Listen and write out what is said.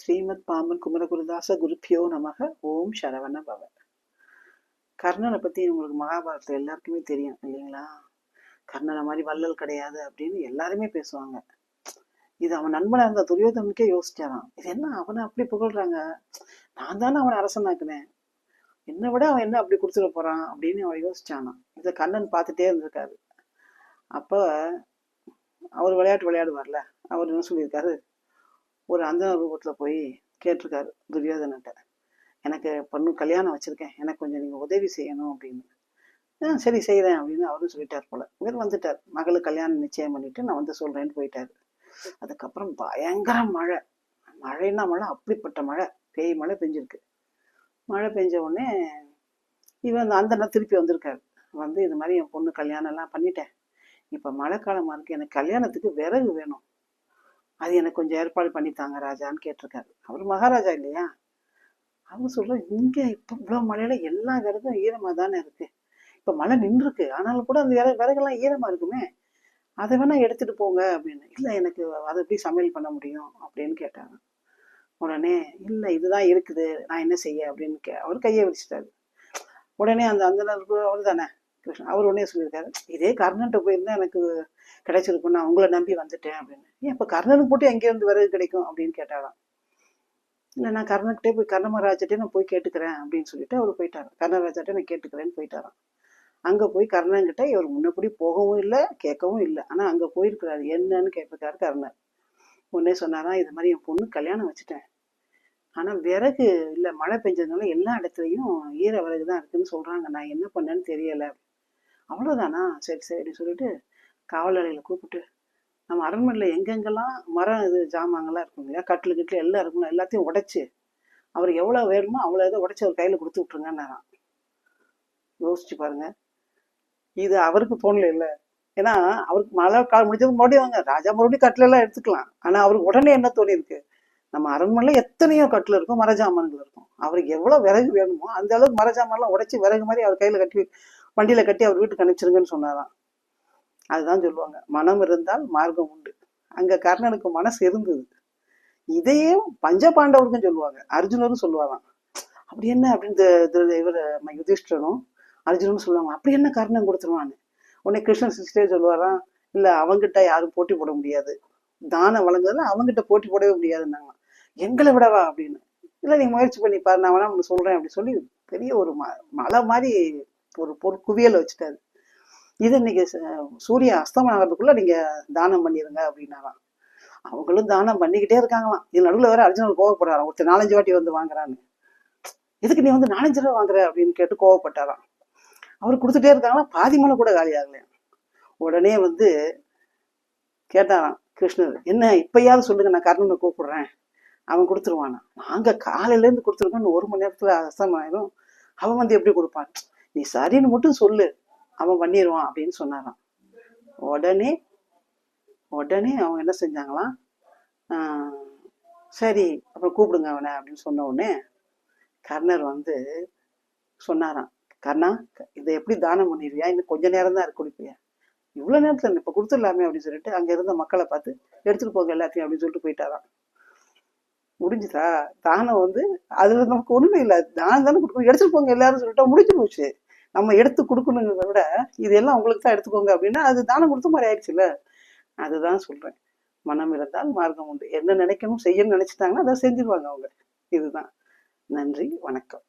ஸ்ரீமத் பாம்பன் குமரகுருதாச குருப்பியோ நமக. ஓம் சரவண பவன் கர்ணனை பத்தி உங்களுக்கு மகாபாரத்தில் எல்லாருக்குமே தெரியும் இல்லைங்களா? கர்ணனை மாதிரி வள்ளல் கிடையாது அப்படின்னு எல்லாருமே பேசுவாங்க. இது அவன் நண்பனா இருந்த துரியோதனுக்கே யோசிச்சாராம். இது என்ன அவனை அப்படி புகழ்றாங்க? நான் தானே அவனை அரசனாக்குனேன். என்னை விட அவன் என்ன அப்படி கொடுத்துட போறான் அப்படின்னு அவன் யோசிச்சானான் இதை கண்ணன் பார்த்துட்டே இருந்திருக்காரு. அப்போ அவர் விளையாட்டு விளையாடுவார்ல. அவர் என்ன சொல்லியிருக்காரு? ஒரு அந்தன ரூபத்தில் போய் கேட்டிருக்காரு துரியோதனன்ட்ட. எனக்கு பொண்ணு கல்யாணம் வச்சுருக்கேன். எனக்கு கொஞ்சம் நீங்கள் உதவி செய்யணும் அப்படின்னு. ஆ சரி செய்கிறேன் அப்படின்னு அவரும் சொல்லிட்டார் போல. இவர் வந்துட்டார். மகளுக்கு கல்யாணம் நிச்சயம் பண்ணிட்டு நான் வந்து சொல்கிறேன்னு போயிட்டார். அதுக்கப்புறம் பயங்கர மழை. மழைன்னா மழை அப்படிப்பட்ட மழை. பேய் மழை பெஞ்சிருக்கு. மழை பெஞ்ச உடனே இவன் அந்த அந்தனா திருப்பி வந்திருக்காரு. வந்து இது மாதிரி என் பொண்ணு கல்யாணம் எல்லாம் பண்ணிட்டேன். இப்போ மழை இருக்குது எனக்கு கல்யாணத்துக்கு விறகு வேணும். அது எனக்கு கொஞ்சம் ஏற்பாடு பண்ணித்தாங்க ராஜான்னு கேட்டிருக்காரு. அவர் மகாராஜா இல்லையா? அவர் சொல்கிற இங்கே இப்போ இவ்வளோ மழையில் எல்லா விறகும் ஈரமாக தானே இருக்குது இப்போ மழை நின்றுருக்கு. ஆனாலும் கூட அந்த விறகு விறகெல்லாம் ஈரமாக இருக்குமே. அதை வேணால் எடுத்துகிட்டு போங்க அப்படின்னு. இல்லை எனக்கு அதை எப்படி சமையல் பண்ண முடியும்? அப்படின்னு கேட்டாங்க உடனே இல்லை இதுதான் இருக்குது. நான் என்ன செய்ய? அப்படின்னு கே அவர் கையை விரிச்சிட்டாரு. உடனே அந்த அந்த அவர் தானே? கிருஷ்ணன் அவர் உடனே சொல்லியிருக்காரு இதே கர்ணன்ட்ட போயிருந்தா எனக்கு கிடைச்சிருக்கும் நான் உங்களை நம்பி வந்துட்டேன் அப்படின்னு. ஏன் இப்ப கர்ணனுக்கு போட்டு எங்கேருந்து வரது விறகு கிடைக்கும்? அப்படின்னு கேட்டாராம். இல்லை நான் கர்ணக்கிட்டே போய் கர்ணமராஜட்டே நான் போய் கேட்டுக்கிறேன் அப்படின்னு சொல்லிட்டு அவர் போயிட்டாரு. கர்ணராஜாட்டே நான் கேட்டுக்கிறேன்னு போயிட்டாரான் அங்கே போய் கர்ணன்கிட்ட இவர் முன்னப்படி போகவும் இல்லை கேட்கவும் இல்லை. ஆனால் அங்கே போயிருக்கிறாரு. என்னன்னு கேட்டிருக்காரு கர்ணன் உடனே சொன்னாராம் இது மாதிரி என் பொண்ணு கல்யாணம் வச்சுட்டேன். ஆனால் விறகு இல்லை மழை பெஞ்சதுனால எல்லா இடத்துலையும் ஈர விறகு தான் இருக்குன்னு சொல்கிறாங்க நான் என்ன பண்ணேன்னு தெரியலை அவ்வளோதானா சரி சரின்னு சொல்லிட்டு காவலாளியில் கூப்பிட்டு நம்ம அரண்மனையில் எங்கெங்கெல்லாம் மரம் இது ஜாமான்கள்லாம் இருக்கும் இல்லையா? கட்டில் கட்டில் எல்லாம் இருக்கும் எல்லாத்தையும் உடைச்சி அவர் எவ்வளோ வேணுமோ அவ்வளோ இதை உடைச்சு அவர் கையில் கொடுத்து விட்ருங்கன்னாராம் யோசிச்சு பாருங்க. இது அவருக்கு தோணல இல்லை. ஏன்னா அவருக்கு மழை காலம் முடிஞ்சது மறுபடியும் வாங்க. ராஜா மறுபடியும் கட்டிலெல்லாம் எடுத்துக்கலாம். ஆனால் அவருக்கு உடனே என்ன தோணி இருக்கு? நம்ம அரண்மனையில் எத்தனையோ கட்டில் இருக்கும் மர ஜாமான்கள் இருக்கும். அவருக்கு எவ்வளோ விறகு வேணுமோ அந்த அளவுக்கு மர ஜாமான்லாம் உடைச்சு விறகு மாதிரி அவர் கையில் கட்டி வண்டியில கட்டி அவர் வீட்டுக்கு அனுப்பிச்சிருங்கன்னு சொன்னாராம். அதுதான் சொல்லுவாங்க. மனம் இருந்தால் மார்க்கம் உண்டு. அங்க கர்ணனுக்கு மனசு இருந்தது. இதையே பஞ்ச பாண்டவருக்கும் சொல்லுவாங்க. அர்ஜுனரும் சொல்லுவாராம். அப்படி என்ன அப்படின்னு இவர் யுதிஷ்டரும் அர்ஜுனனும் சொல்லுவாங்க. அப்படி என்ன கர்ணன் கொடுத்துருவான்னு? உடனே கிருஷ்ணன் சிஸ்டே சொல்லுவாராம். இல்லை அவங்கிட்ட யாரும் போட்டி போட முடியாது. தானம் வழங்குறதுல அவங்ககிட்ட போட்டி போடவே முடியாதுன்னாங்க எங்களை விடவா அப்படின்னு. இல்லை நீ முயற்சி பண்ணி பாரு. நான் வேணா உனக்கு சொல்றேன் அப்படி சொல்லி பெரிய ஒரு ம மலை மாதிரி ஒரு பொருள் குவியல் வச்சுட்டாரு. இது இன்னைக்கு சூரிய அஸ்தமனம் ஆகிறதுக்குள்ள நீங்க தானம் பண்ணிருங்க அப்படின்னாராம். அவங்களும் தானம் பண்ணிக்கிட்டே இருக்காங்களாம். இது நடுவில் வேற அர்ஜுனன் கோவப்படுறாராம். ஒருத்தர் நாலஞ்சு வாட்டி வந்து வாங்குறான்னு. எதுக்கு நீ வந்து நாலஞ்சு ரூபா வாங்குற அப்படின்னு கேட்டு கோவப்பட்டாராம். அவர் கொடுத்துட்டே இருக்காங்களா பாதி மலை கூட காலி ஆகலையா உடனே வந்து கேட்டாராம் கிருஷ்ணர் என்ன இப்பயாவது சொல்லுங்க நான் கர்ணனை கூப்பிடுறேன். அவன் கொடுத்துருவானா? நாங்க காலையில இருந்து கொடுத்துருக்கோம் ஒரு மணி நேரத்துல அசமாயிரும் அவன் வந்து எப்படி கொடுப்பான்? நீ சரின்னு மட்டும் சொல்லு. அவன் பண்ணிடுவான் அப்படின்னு சொன்னாராம். உடனே உடனே அவங்க என்ன செஞ்சாங்களாம் சரி அப்புறம் கூப்பிடுங்க அவனை அப்படின்னு சொன்ன உடனே கர்ணர் வந்து சொன்னாராம். கர்ணா இதை எப்படி தானம் பண்ணிடுவியா இன்னும் கொஞ்ச நேரம் தான் இருக்கு குடிப்பியா? இவ்வளோ நேரத்தில் இப்போ கொடுத்துடலாமே அப்படின்னு சொல்லிட்டு அங்கே இருந்த மக்களை பார்த்து எடுத்துகிட்டு போங்க எல்லாத்தையும் அப்படின்னு சொல்லிட்டு போயிட்டாராம். முடிஞ்சுதா? தானம் வந்து அதில் நமக்கு ஒன்றுமே இல்லை. தானம் தானே கொடுக்கணும். எடுத்துட்டு போங்க எல்லாரும் சொல்லிட்டா முடிஞ்சு போச்சு. நம்ம எடுத்து கொடுக்கணுங்கிறத விட இதெல்லாம் உங்களுக்கு தான் எடுத்துக்கோங்க அப்படின்னா அது தானம் கொடுத்த மாதிரி ஆயிடுச்சுல்ல? அதுதான் சொல்றேன். மனம் இருந்தால் மார்க்கம் உண்டு. என்ன நினைக்கணும் செய்யணும்னு நினைச்சிட்டாங்கன்னா அதை செஞ்சிருவாங்க அவங்க. இதுதான். நன்றி வணக்கம்.